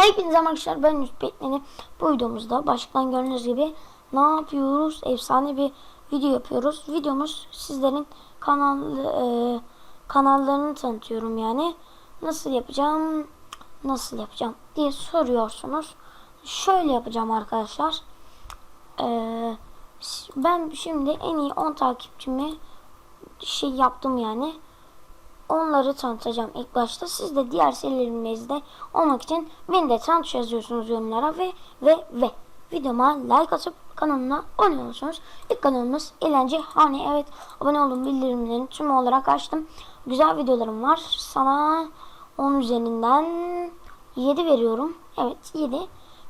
Hepinize arkadaşlar ben Yusuf bu videomuzda başlıktan gördüğünüz gibi ne yapıyoruz? Efsane bir video yapıyoruz. Videomuz sizlerin kanal e, kanallarını tanıtıyorum yani. Nasıl yapacağım? Nasıl yapacağım diye soruyorsunuz. Şöyle yapacağım arkadaşlar. Ee, ben şimdi en iyi 10 takipçimi şey yaptım yani. Onları tanıtacağım ilk başta. Siz de diğer serilerimizde olmak için beni de yazıyorsunuz yorumlara ve ve ve videoma like atıp kanalıma abone olursunuz. İlk kanalımız Eğlence Hani evet abone olun bildirimlerini tüm olarak açtım. Güzel videolarım var. Sana 10 üzerinden 7 veriyorum. Evet 7.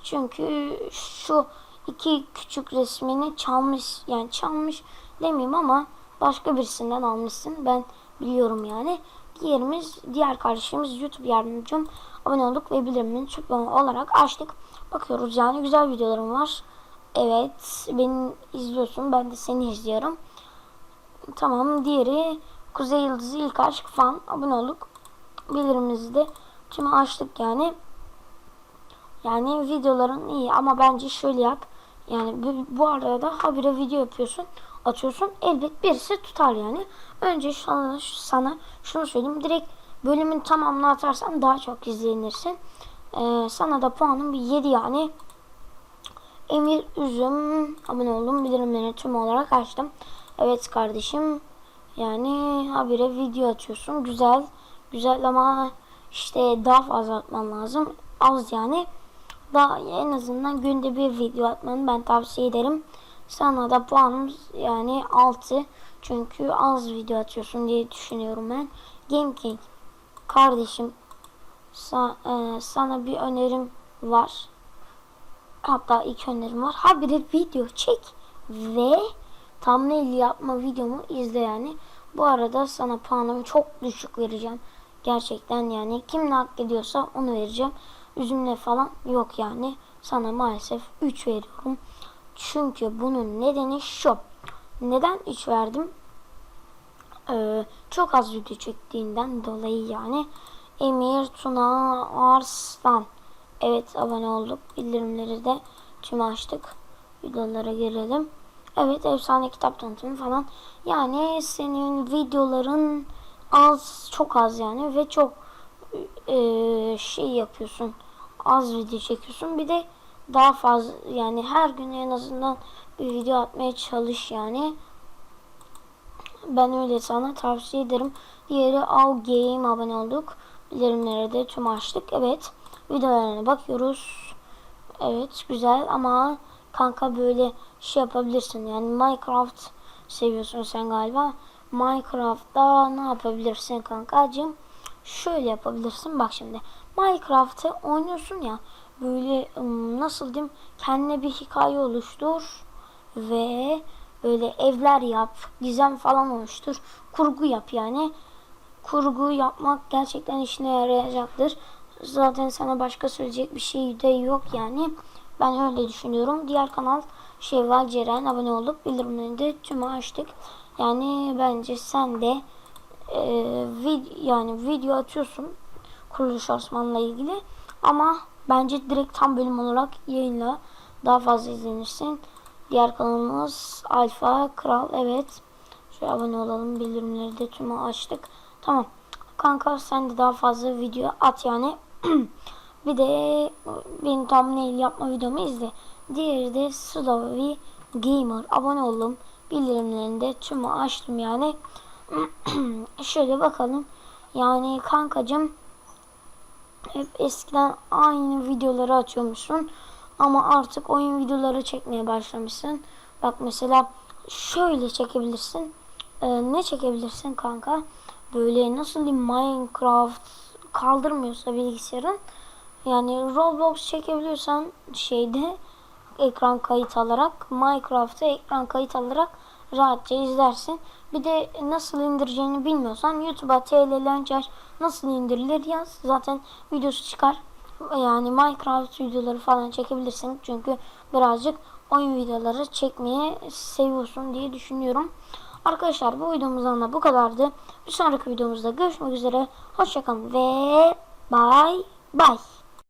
Çünkü şu iki küçük resmini çalmış yani çalmış demeyeyim ama başka birisinden almışsın. Ben biliyorum yani. Diğerimiz, diğer kardeşimiz YouTube yardımcım abone olduk ve bildirimini tüm olarak açtık. Bakıyoruz yani güzel videolarım var. Evet beni izliyorsun ben de seni izliyorum. Tamam diğeri Kuzey Yıldızı ilk aşk fan abone olduk. Bildirimimizi de tümü açtık yani. Yani videoların iyi ama bence şöyle yap. Yani bu, arada habire video yapıyorsun, atıyorsun. Elbet birisi tutar yani. Önce sana, sana şunu söyleyeyim. Direkt bölümün tamamını atarsan daha çok izlenirsin. Ee, sana da puanım bir 7 yani. Emir Üzüm abone oldum. Bildirimlerini tüm olarak açtım. Evet kardeşim. Yani habire video atıyorsun. Güzel. Güzel ama işte daha fazla atman lazım. Az yani daha en azından günde bir video atmanı ben tavsiye ederim. Sana da puanım yani 6. Çünkü az video atıyorsun diye düşünüyorum ben. Game King kardeşim sa, e, sana bir önerim var. Hatta iki önerim var. Ha bir de video çek ve thumbnail yapma videomu izle yani. Bu arada sana puanımı çok düşük vereceğim. Gerçekten yani kim ne hak ediyorsa onu vereceğim üzümle falan yok yani. Sana maalesef 3 veriyorum. Çünkü bunun nedeni şu. Neden 3 verdim? Ee, çok az video çektiğinden dolayı yani. Emir Tuna Arslan. Evet abone olduk. Bildirimleri de tüm açtık. Videolara gelelim. Evet efsane kitap tanıtımı falan. Yani senin videoların az çok az yani ve çok e, şey yapıyorsun. Az video çekiyorsun. Bir de daha fazla yani her gün en azından bir video atmaya çalış yani. Ben öyle sana tavsiye ederim. Diğeri All Game abone olduk. Bildirimleri de tüm açtık. Evet. Videolarına bakıyoruz. Evet güzel ama kanka böyle şey yapabilirsin. Yani Minecraft seviyorsun sen galiba. Minecraft'ta ne yapabilirsin kankacığım? şöyle yapabilirsin. Bak şimdi Minecraft'ı oynuyorsun ya böyle nasıl diyeyim kendine bir hikaye oluştur ve böyle evler yap, gizem falan oluştur. Kurgu yap yani. Kurgu yapmak gerçekten işine yarayacaktır. Zaten sana başka söyleyecek bir şey de yok yani. Ben öyle düşünüyorum. Diğer kanal Şevval Ceren abone olup bildirimlerini de tümü açtık. Yani bence sen de e, vid yani video atıyorsun kuruluş Osman'la ilgili ama bence direkt tam bölüm olarak yayınla daha fazla izlenirsin. Diğer kanalımız Alfa Kral evet. Şöyle abone olalım bildirimleri de tümü açtık. Tamam. Kanka sen de daha fazla video at yani. bir de benim thumbnail yapma videomu izle. Diğeri de Slowy Gamer. Abone olalım. Bildirimlerini de tümü açtım yani. Şöyle bakalım. Yani kankacım hep eskiden aynı videoları atıyormuşsun. Ama artık oyun videoları çekmeye başlamışsın. Bak mesela şöyle çekebilirsin. Ee, ne çekebilirsin kanka? Böyle nasıl diyeyim Minecraft kaldırmıyorsa bilgisayarın. Yani Roblox çekebiliyorsan şeyde ekran kayıt alarak Minecraft'ı ekran kayıt alarak rahatça izlersin. Bir de nasıl indireceğini bilmiyorsan YouTube'a TL Launcher nasıl indirilir yaz. Zaten videosu çıkar. Yani Minecraft videoları falan çekebilirsin. Çünkü birazcık oyun videoları çekmeyi seviyorsun diye düşünüyorum. Arkadaşlar bu videomuzdan da bu kadardı. Bir sonraki videomuzda görüşmek üzere. Hoşçakalın ve bye bye.